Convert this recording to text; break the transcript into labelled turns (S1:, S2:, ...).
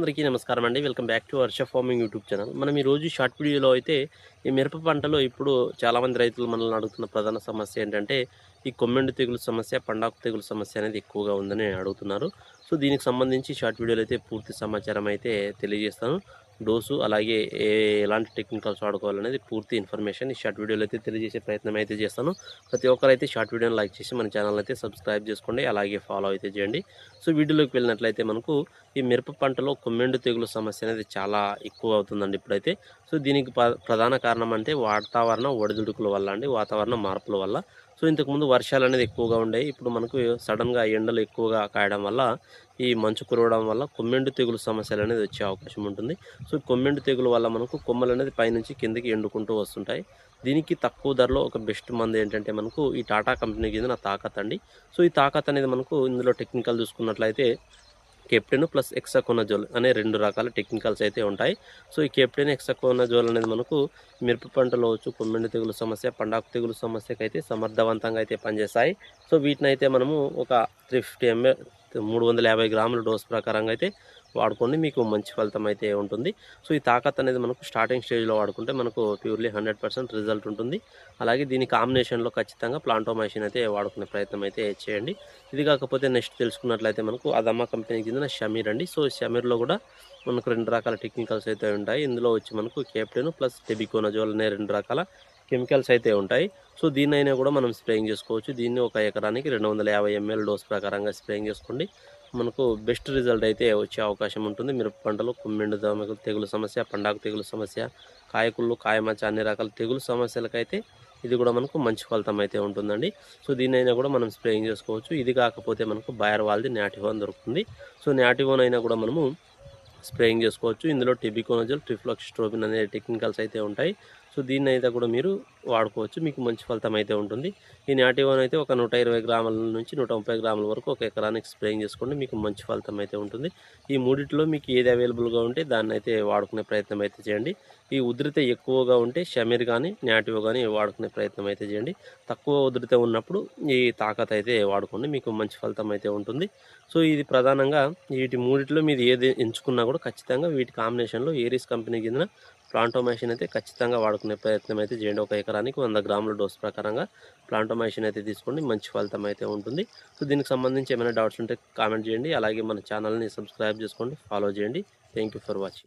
S1: అందరికీ నమస్కారం అండి. Welcome back to Varsha farming YouTube channel. మనం ఈరోజు రోజు షార్ట్ వీడియోలో అయితే ఈ మిరప పంటలో ఇప్పుడు చాలామంది రైతులు మనల్ని అడుగుతున్న ప్రధాన సమస్య ఏంటంటే ఈ కొమ్మెండు తెగులు సమస్య పండాకు తెగులు సమస్య అనేది ఎక్కువగా ఉందని అడుగుతున్నారు. సో దీనికి సంబంధించి షార్ట్ వీడియోలో అయితే పూర్తి సమాచారం అయితే తెలియజేస్తాను. డోసు అలాగే ఏ ఎలాంటి టెక్నికల్స్ వాడుకోవాలనేది పూర్తి ఇన్ఫర్మేషన్ ఈ షార్ట్ వీడియోలో అయితే తెలియజేసే ప్రయత్నం అయితే చేస్తాను. ప్రతి ఒక్కరైతే షార్ట్ వీడియోని లైక్ చేసి మన ఛానల్ అయితే సబ్స్క్రైబ్ చేసుకోండి అలాగే ఫాలో అయితే చేయండి. సో వీడియోలోకి వెళ్ళినట్లయితే మనకు ఈ మిరప పంటలో కొమ్మెండు తెగులు సమస్య అనేది చాలా ఎక్కువ అవుతుందండి ఇప్పుడైతే. సో దీనికి ప్ర- ప్రధాన కారణం అంటే వాతావరణ ఒడిదుడుకుల వల్ల అండి వాతావరణ మార్పుల వల్ల. సో ఇంతకుముందు వర్షాలు అనేది ఎక్కువగా ఉండేవి ఇప్పుడు మనకు సడన్గా ఎండలు ఎక్కువగా కాయడం వల్ల ఈ మంచు కురవడం వల్ల కొమ్మెండు తెగులు సమస్యలు అనేది వచ్చే అవకాశం ఉంటుంది. సో కొమ్మెండు తెగులు వల్ల మనకు కొమ్మలు అనేది పైనుంచి కిందకి ఎండుకుంటూ వస్తుంటాయి. దీనికి తక్కువ ధరలో ఒక బెస్ట్ మందు ఏంటంటే మనకు ఈ టాటా కంపెనీ కింద నా తాకత్ అండి. సో ఈ తాకత్ అనేది మనకు ఇందులో టెక్నికల్ చూసుకున్నట్లయితే కెప్టెన్ ప్లస్ ఎక్సకోనజోల్ అనే రెండు రకాల టెక్నికల్స్ అయితే ఉంటాయి. సో ఈ కెప్టెన్ ఎక్సకోనజోల్ అనేది మనకు మిరప పంటలో వచ్చు కొమ్మెండు తెగులు సమస్య పండాకు తెగులు సమస్యకి అయితే సమర్థవంతంగా అయితే పనిచేస్తాయి. సో వీటిని అయితే మనము ఒక త్రీ ఫిఫ్టీ ఎంఎల్ మూడు వందల యాభై గ్రాముల డోస్ ప్రకారంగా అయితే వాడుకోండి మీకు మంచి ఫలితం అయితే ఉంటుంది. సో ఈ తాకత్ అనేది మనకు స్టార్టింగ్ స్టేజ్లో వాడుకుంటే మనకు ప్యూర్లీ హండ్రెడ్ పర్సెంట్ రిజల్ట్ ఉంటుంది. అలాగే దీని కాంబినేషన్లో ఖచ్చితంగా ప్లాంటోమైసిన్ అయితే వాడుకునే ప్రయత్నం అయితే చేయండి. ఇది కాకపోతే నెక్స్ట్ తెలుసుకున్నట్లయితే మనకు అదమ్మ కంపెనీకి చెందిన షమీర్ అండి. సో షమీర్లో కూడా మనకు రెండు రకాల టెక్నికల్స్ అయితే ఉంటాయి. ఇందులో వచ్చి మనకు కేప్టెన్ ప్లస్ టెబికోనజోల్ అనే రెండు రకాల కెమికల్స్ అయితే ఉంటాయి. సో దీన్నైనా కూడా మనం స్ప్రేయింగ్ చేసుకోవచ్చు. దీన్ని ఒక ఎకరానికి రెండు వందల యాభై ఎంఎల్ డోస్ ప్రకారంగా స్ప్రేయింగ్ చేసుకోండి. మనకు బెస్ట్ రిజల్ట్ అయితే వచ్చే అవకాశం ఉంటుంది. మిరప పంటలో కుమ్మెండు దోమకు తెగులు సమస్య పండాకు తెగులు సమస్య కాయకుళ్ళు కాయమచ్చ అన్ని రకాల తెగులు సమస్యలకైతే ఇది కూడా మనకు మంచి ఫలితం అయితే ఉంటుందండి. సో దీనైనా కూడా మనం స్ప్రేయింగ్ చేసుకోవచ్చు. ఇది కాకపోతే మనకు బయర్ వాళ్ళది నాటివోన్ దొరుకుతుంది. సో నాటివోన్ అయినా కూడా మనము స్ప్రేయింగ్ చేసుకోవచ్చు. ఇందులో టిబికోనజల్ ట్రిఫ్లాక్స్ట్రోబిన్ అనే టెక్నికల్స్ అయితే ఉంటాయి. సో దీన్ని అయితే కూడా మీరు వాడుకోవచ్చు. మీకు మంచి ఫలితం అయితే ఉంటుంది. ఈ నాటివన్ అయితే ఒక నూట ఇరవై గ్రాముల నుంచి నూట ముప్పై గ్రాముల వరకు ఒక ఎకరానికి స్ప్రేయింగ్ చేసుకోండి. మీకు మంచి ఫలితం అయితే ఉంటుంది. ఈ మూడిట్లో మీకు ఏది అవైలబుల్గా ఉంటే దాన్ని అయితే వాడుకునే ప్రయత్నం అయితే చేయండి. ఈ ఉధృత ఎక్కువగా ఉంటే షమీర్ కానీ నాటివో కానీ వాడుకునే ప్రయత్నం అయితే చేయండి. తక్కువ ఉధృత ఉన్నప్పుడు ఈ తాకత్ అయితే వాడుకోండి. మీకు మంచి ఫలితం అయితే ఉంటుంది. సో ఇది ప్రధానంగా వీటి మూడిట్లో మీరు ఏది ఎంచుకున్నా కూడా ఖచ్చితంగా వీటి కాంబినేషన్లో ఏరీస్ కంపెనీ కింద ప్లాంటోమైసిన్ అయితే ఖచ్చితంగా వాడుకునే ప్రయత్నం అయితే చేయండి. ఒక ఎకరానికి వంద గ్రాముల డోస్ ప్రకారంగా ప్లాంటోమైసిన్ అయితే తీసుకోండి. మంచి ఫలితం అయితే ఉంటుంది. సో దీనికి సంబంధించి ఏమైనా డౌట్స్ ఉంటే కామెంట్ చేయండి. అలాగే మన ఛానల్ని సబ్స్క్రైబ్ చేసుకోండి. ఫాలో చేయండి. Thank you for watching.